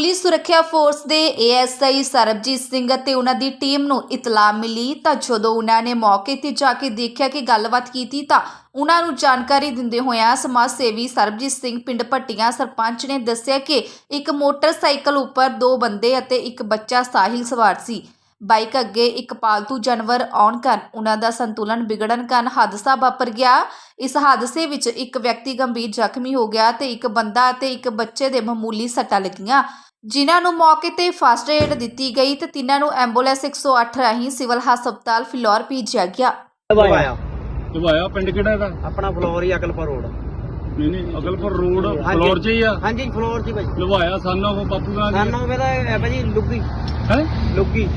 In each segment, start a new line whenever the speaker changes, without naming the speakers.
Police ਸੁਰੱਖਿਆ force ਦੇ ASI Sarabjit Singh ਅਤੇ ਉਹਨਾਂ ਦੀ ਟੀਮ ਨੂੰ ਇਤਲਾਹ ਮਿਲੀ ਤਾਂ ਜਦੋਂ ਉਹਨਾਂ ਨੇ ਮੌਕੇ ਤੇ ਜਾ ਕੇ ਦੇਖਿਆ ਕਿ ਗੱਲਬਾਤ ਕੀਤੀ ਤਾਂ ਉਹਨਾਂ ਨੂੰ ਜਾਣਕਾਰੀ ਦਿੰਦੇ ਹੋਇਆਂ ਸਮਾਜ ਸੇਵੀ ਸਰਬਜੀਤ ਸਿੰਘ ਪਿੰਡ ਭੱਟੀਆਂ ਸਰਪੰਚ ਨੇ ਦੱਸਿਆ ਕਿ ਇੱਕ ਮੋਟਰਸਾਈਕਲ ਉੱਪਰ ਦੋ ਬੰਦੇ ਅਤੇ ਇੱਕ ਬੱਚਾ ਸਾਹਿਲ ਸਵਾਰ ਸੀ। ਬਾਈਕ ਅੱਗੇ ਇੱਕ ਪਾਲਤੂ ਜਾਨਵਰ ਆਉਣ ਕਾਰਨ ਉਹਨਾਂ ਦਾ ਸੰਤੁਲਨ ਵਿਗੜਨ ਕਾਰਨ ਹਾਦਸਾ ਵਾਪਰ ਗਿਆ। ਇਸ ਹਾਦਸੇ ਵਿੱਚ ਇੱਕ ਵਿਅਕਤੀ ਗੰਭੀਰ ਜ਼ਖਮੀ ਹੋ ਗਿਆ ਤੇ ਇੱਕ ਬੰਦਾ ਅਤੇ ਇੱਕ ਬੱਚੇ ਦੇ ਮਾਮੂਲੀ ਸੱਟਾਂ ਲੱਗੀਆਂ। ਜਿਨ੍ਹਾਂ ਨੂੰ ਮੌਕੇ ਤੇ ਫਸਟ ਏਡ ਦਿੱਤੀ ਗਈ ਤੇ ਤਿੰਨਾਂ ਨੂੰ ਐਂਬੂਲੈਂਸ 108 ਰਾਹੀਂ ਸਿਵਲ ਹਸਪਤਾਲ ਫਿਲੌਰ ਭੇਜਿਆ ਗਿਆ।
ਲਵਾਇਆ
ਲਵਾਇਆ ਪਿੰਡ ਕਿਹੜਾ ਇਹਦਾ?
ਆਪਣਾ ਫਲੋਰ ਹੀ ਅਕਲਪੁਰ ਰੋਡ।
ਨਹੀਂ ਨਹੀਂ ਅਗਲਪੁਰ ਰੋਡ
ਹਾਂਜੀ।
ਫਲੋਰ 'ਚ ਹੀ ਆ?
ਹਾਂਜੀ ਫਲੋਰ ਜੀ ਭਾਈ।
ਲਵਾਇਆ ਸਾਨਾ ਉਹ ਬਾਪੂ ਦਾ
ਸਾਨੂੰ ਮੇਰਾ ਹੈ ਭਾਜੀ ਲੁੱਗੀ।
ਹੈ?
ਲੁੱਗੀ।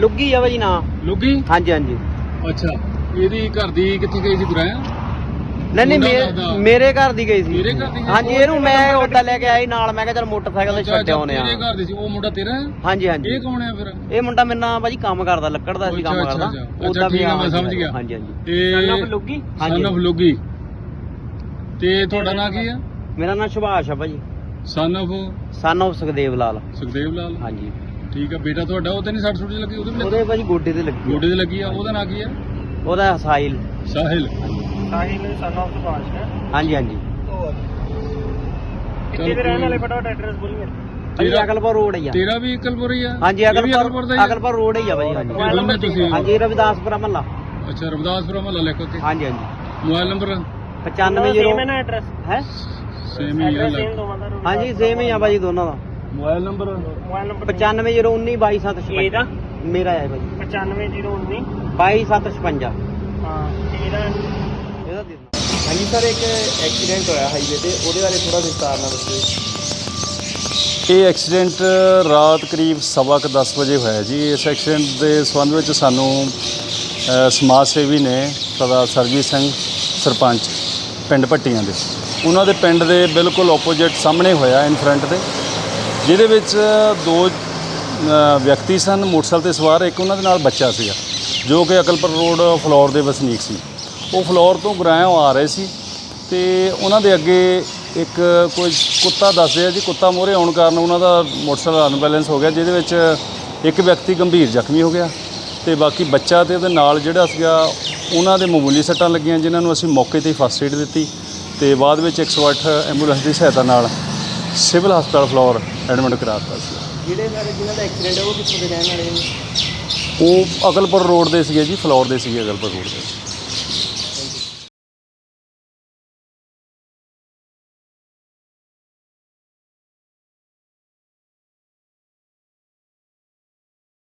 ਲੁੱਗੀ। ਆ ਭਾਜੀ ਨਾਂ।
ਲੁੱਗੀ?
ਹਾਂਜੀ ਹਾਂਜੀ।
ਅੱਛਾ। ਇਹਦੀ ਘਰ ਦੀ ਕਿੱਥੇ ਗਈ ਸੀ ਗੁਰਾਇਆ?
ਨਹੀਂ ਨਹੀਂ ਮੇਰੇ- ਘਰ ਦੀ ਗਈ ਸੀ।
ਮੇਰੇ ਘਰ ਦੀ ਗਈ?
ਹਾਂਜੀ ਇਹਨੂੰ ਮੈਂ ਉੱਦਾਂ ਲੈ ਕੇ ਆਈ ਨਾਲ। ਮੈਂ ਕਿਹਾ ਚਲ ਮੋਟਰਸਾਈਕਲ ਤੇ ਛੱਡ ਆਉਨੇ ਆ।
ਤੇਰੇ ਘਰ ਦੀ ਸੀ। ਉਹ ਮੁੰਡਾ ਤੇਰਾ ਹੈ?
ਹਾਂਜੀ ਹਾਂਜੀ।
ਇਹ ਕੌਣ ਹੈ ਫਿਰ?
ਇਹ ਮੁੰਡਾ ਮੇਰੇ ਨਾਲ ਭਾਜੀ ਕੰਮ ਕਰਦਾ ਲੱਕੜ ਦਾ ਸੀ ਕੰਮ
ਅੱਛਾ,
ਕਰਦਾ।
ਅੱਛਾ। ਅੱਛਾ,
ਉੱਦਾਂ ਵੀ
ਠੀਕ ਆ, ਮੈਂ ਸਮਝ ਗਿਆ।
ਹਾਂਜੀ ਹਾਂਜੀ।
ਤੇ
ਲੁੱਗੀ
ਸਨ
ਹਾਂਜੀ।
Of ਲੁੱਗੀ ਤੇ ਤੁਹਾਡਾ ਨਾਂ ਕੀ ਆ?
ਮੇਰਾ ਨਾਮ ਸੁਭਾਸ਼ ਆ ਭਾਜੀ।
Son
of Sukhdev Lal.
Sukhdev Lal?
ਹਾਂਜੀ।
ਠੀਕ ਆ ਬੇਟਾ ਤੁਹਾਡਾ ਉਹ ਤੇ ਨਹੀਂ ਸੱਟ ਸੁੱਟ ਲੱਗੀ ਉਹਦੇ ਵੀ? ਲੱਗੀ
ਉਹਦੇ ਭਾਜੀ ਗੋਡੇ ਤੇ ਲੱਗੀ
ਗੋਡੇ ਤੇ ਲੱਗੀ ਆ ਉਹਦਾ ਨਾਂ ਕੀ ਆ?
ਉਹਦਾ ਸਾਇਲ
ਸਾਹਿਲ।
ਸਾਹਿਲ ਸਨ ਆਫ ਸੁਭਾਸ਼ ਹਾਂਜੀ ਹਾਂਜੀ।
ਕਿੱਥੇ ਦੇ ਰਹਿਣ ਵਾਲੇ
ਫਟਾਫਟ ਐਡਰੈਸ ਬੋਲੀਏ
ਤੇਰਾ-
ਅਕਲਪੁਰ ਰੋਡ ਹੀ ਆ
ਤੇਰਾ ਵੀ ਅਕਲਪੁਰ ਹੀ ਆ?
ਹਾਂਜੀ
ਇਹ ਵੀ ਅਕਲਪੁਰ ਦਾ ਹੀ ਆ?
ਅਕਲਪੁਰ ਰੋਡ ਹੀ ਆ ਭਾਜੀ ਹਾਂਜੀ।
ਇਹ ਦੋਨੇ ਤੁਸੀਂ
ਹਾਂਜੀ ਰਵਿਦਾਸਪੁਰਾ ਮਹੱਲਾ।
ਅੱਛਾ ਰਵਿਦਾਸਪੁਰਾ ਮਹੱਲਾ ਲਿਖੋ ਤੇ
ਹਾਂਜੀ ਹਾਂਜੀ।
ਮੋਬਾਈਲ ਨੰਬਰ
95 ਐਡਰੈਸ ਹੈ
ਸੇਮ ਹੀ? ਆ ਲੱਗ
ਹਾਂਜੀ ਸੇਮ ਹੀ ਆ ਭਾਜੀ ਦੋਨਾਂ ਦਾ।
ਮੋਬਾਈਲ ਨੰਬਰ
9501 22756 ਇਹਦਾ? ਮੇਰਾ ਹੈ ਭਾਜੀ।
95019
22756
ਹਾਂ ਇਹਦਾ
ਹਾਂਜੀ ਸਰ ਇੱਕ ਐਕਸੀਡੈਂਟ ਹੋਇਆ ਹਾਈਵੇ ਤੇ ਉਹਦੇ ਬਾਰੇ ਥੋੜਾ ਵਿਸਤਾਰ ਨਾਲ ਦੱਸੋ
ਇਹ ਐਕਸੀਡੈਂਟ ਰਾਤ ਕਰੀਬ ਸਵਾ ਕੁ 10 ਵਜੇ ਹੋਇਆ ਜੀ। ਇਸ ਐਕਸੀਡੈਂਟ ਦੇ ਸੰਬੰਧ ਵਿੱਚ ਸਾਨੂੰ ਅ, ਸਮਾਜ ਸੇਵੀ ਨੇ ਸਰਦਾਰ ਸਰਜੀਤ ਸਿੰਘ ਸਰਪੰਚ ਪਿੰਡ ਭੱਟੀਆਂ ਦੇ। ਉਹਨਾਂ ਦੇ ਪਿੰਡ ਦੇ ਬਿਲਕੁਲ ਆਪੋਜ਼ਿਟ ਸਾਹਮਣੇ ਹੋਇਆ ਇਨ ਫਰੰਟ ਦੇ ਜਿਹਦੇ ਵਿੱਚ ਦੋ ਅ, ਵਿਅਕਤੀ ਸਨ ਮੋਟਰਸਾਈਕਲ ਤੇ ਸਵਾਰ ਇੱਕ ਉਹਨਾਂ ਦੇ ਨਾਲ ਬੱਚਾ ਸੀਗਾ ਜੋ ਕਿ ਅਕਲਪੁਰ ਰੋਡ ਫਲੋਰ ਦੇ ਵਸਨੀਕ ਸੀ। ਉਹ ਫਲੋਰ ਤੋਂ ਗੁਰਾਇਓਂ ਆ ਰਹੇ ਸੀ ਤੇ ਉਹਨਾਂ ਦੇ ਅੱਗੇ ਇੱਕ ਕੋਈ ਕੁੱਤਾ ਦੱਸਦੇ ਆ ਜੀ ਕੁੱਤਾ ਮੋਰੇ ਆਉਣ ਕਾਰਨ ਉਹਨਾਂ ਦਾ ਮੋਟਰਸਾਈਕਲ ਅਨਬੈਲੈਂਸ ਹੋ ਗਿਆ ਜਿਹਦੇ ਵਿੱਚ ਇੱਕ ਵਿਅਕਤੀ ਗੰਭੀਰ ਜ਼ਖਮੀ ਹੋ ਗਿਆ ਤੇ ਬਾਕੀ ਬੱਚਾ ਤੇ ਉਹਦੇ ਨਾਲ ਜਿਹੜਾ ਸੀਗਾ ਉਹਨਾਂ ਦੇ ਮਾਮੂਲੀ ਸੱਟਾਂ ਲੱਗੀਆਂ ਜਿਨ੍ਹਾਂ ਨੂੰ ਅਸੀਂ ਮੌਕੇ ਤੇ ਹੀ ਫਸਟ ਏਡ ਦਿੱਤੀ ਤੇ ਬਾਅਦ ਵਿੱਚ 108 ਐਂਬੂਲੈਂਸ ਦੀ ਸਹਾਇਤਾ ਨਾਲ ਸਿਵਲ ਹਸਪਤਾਲ ਫਲੋਰ ਐਡਮਿਟ ਕਰਾ ਦਿੱਤਾ ਸੀ।
ਜਿਹੜੇ ਸਾਰੇ ਜਿਨ੍ਹਾਂ ਦਾ ਐਕਸੀਡੈਂਟ ਹੈ ਉਹ ਕਿੱਥੋਂ ਦੇ ਰਹਿਣ ਵਾਲੇ ਨੇ?
ਉਹ ਅਕਲਪੁਰ ਰੋਡ ਦੇ ਸੀਗੇ ਜੀ ਫਲੋਰ ਦੇ ਸੀਗੇ ਅਕਲਪੁਰ ਰੋਡ ਦੇ।